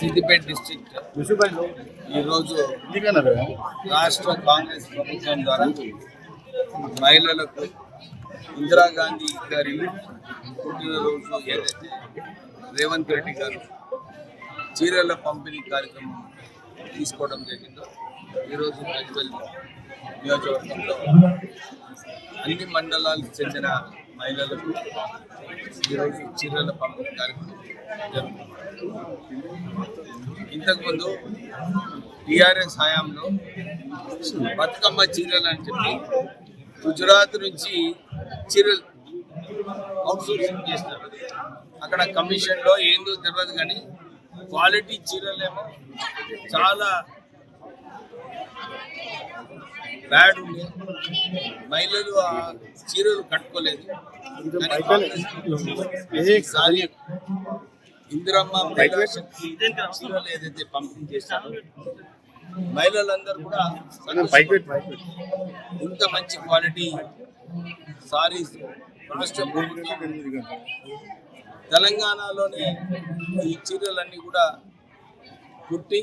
Siddipet district. ఈరోజు రాష్ట్ర కాంగ్రెస్ ప్రభుత్వం ద్వారా మహిళలకు ఇందిరాగాంధీ గారి పుట్టినరోజు ఏదైతే రేవంత్ రెడ్డి గారు చీరల పంపిణీ కార్యక్రమం తీసుకోవడం జరిగిందో ఈరోజు నియోజకవర్గంలో అన్ని మండలాలకు చెందిన మహిళలకు ఈరోజు చీరల పంపిణీ కార్యక్రమం జరుగుతుంది. ఇంతకుముందు టిఆర్ఎస్ హయాంలో బతుకమ్మ చీరలు అని చెప్పి గుజరాత్ నుంచి చీరలు అవుట్సోర్సింగ్ చేస్తారు. అక్కడ కమిషన్లో ఏందో తెలియదు కానీ క్వాలిటీ చీరలేమో చాలా బ్యాడ్ ఉండే మహిళలు ఆ చీరలు కట్టుకోలేదు. కానీ ఇందిరమ్మ మహిళా శక్తి చీరలు ఏదైతే పంపిణీ చేశారో. మహిళలందరూ కూడా. ఇంత మంచి క్వాలిటీ సారీస్ రాష్ట్ర తెలంగాణలోనే ఈ చీరలన్నీ కూడా కుట్టి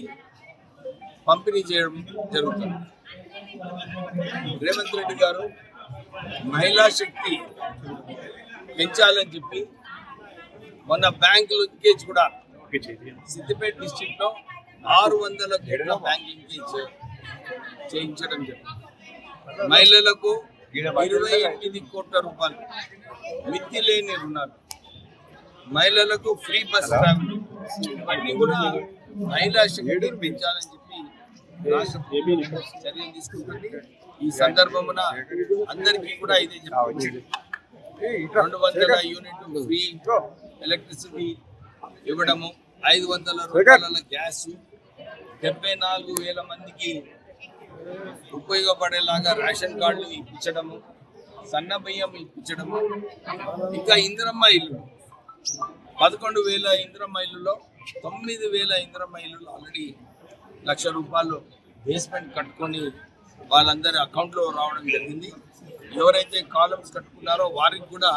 పంపిణీ చేయడం జరుగుతుంది. రేవంత్ రెడ్డి గారు మహిళా శక్తి పెంచాలని చెప్పి మొన్న బ్యాంక్ లింకేజ్ కూడా సిద్దిపేట డిస్టిక్లో ఆరు వందల కోట్ల బ్యాంక్ లింకేజ్ చేయించడం జరిగింది. మహిళలకు ఇరవై ఎనిమిది కోట్ల రూపాయలు మిత్తి లేని రుణాలు. మహిళలకు ఫ్రీ బస్ ట్రావెల్. ఇవన్నీ కూడా మహిళా శక్తి పెంచాలని చెప్పి చర్యలు తీసుకుంటుంది. ఈ సందర్భమున అందరికీ కూడా ఇదే చెప్పవచ్చు రెండు వందల యూనిట్ ఫ్రీ ఎలక్ట్రిసిటీ ఇవ్వడము ఐదు వందల రూపాయల గ్యాస్ డెబ్బై నాలుగు వేల మందికి ఉపయోగపడేలాగా రేషన్ కార్డులు ఇప్పించడము సన్న బియ్యం ఇప్పించడము. ఇంకా ఇందిరమ్మ ఇల్లు. పదకొండు వేల ఇందిరమ్మ ఇల్లులో తొమ్మిది వేల ఇందిరమ్మ ఇల్లులో ఆల్రెడీ లక్ష రూపాయలు బేస్మెంట్ కట్టుకొని వాళ్ళందరి అకౌంట్లో రావడం జరిగింది. ఎవరైతే కాలమ్స్ కట్టుకున్నారో వారికి కూడా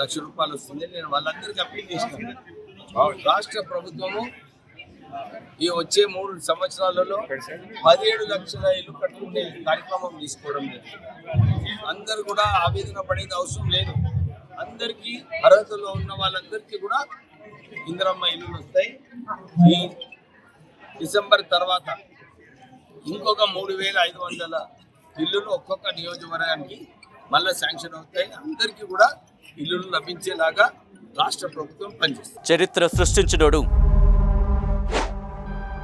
లక్ష రూపాయలు వస్తుంది. నేను వాళ్ళందరికీ అప్పీల్ చేసినాను రాష్ట్ర ప్రభుత్వము ఈ వచ్చే మూడు సంవత్సరాలలో పదిహేడు లక్షల ఇల్లు కట్టుకునే కార్యక్రమం తీసుకోవడం జరిగింది. అందరు కూడా ఆవేదన పడేది అవసరం లేదు. అందరికీ అర్హతలో ఉన్న వాళ్ళందరికీ కూడా ఇందిరమ్మ ఇల్లులు వస్తాయి. ఈ డిసెంబర్ తర్వాత ఇంకొక మూడు వేల ఐదు వందల ఇల్లులు ఒక్కొక్క నియోజకవర్గానికి మళ్ళీ శాంక్షన్ అవుతాయి. అందరికీ కూడా ఇల్లులు లభించేలాగా రాష్ట్ర ప్రభుత్వం పనిచేస్తుంది. చరిత్ర సృష్టించినోడు.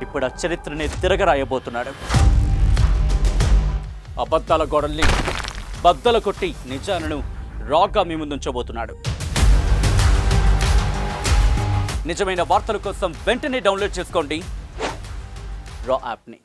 ఇప్పుడు ఆ చరిత్రని తిరగరాయబోతున్నాడు. అబద్ధాల గోడల్ని బద్దలు కొట్టి నిజాలను రాగా మీ ముందుంచబోతున్నాడు. నిజమైన వార్తల కోసం వెంటనే డౌన్లోడ్ చేసుకోండి. రా యాప్ని.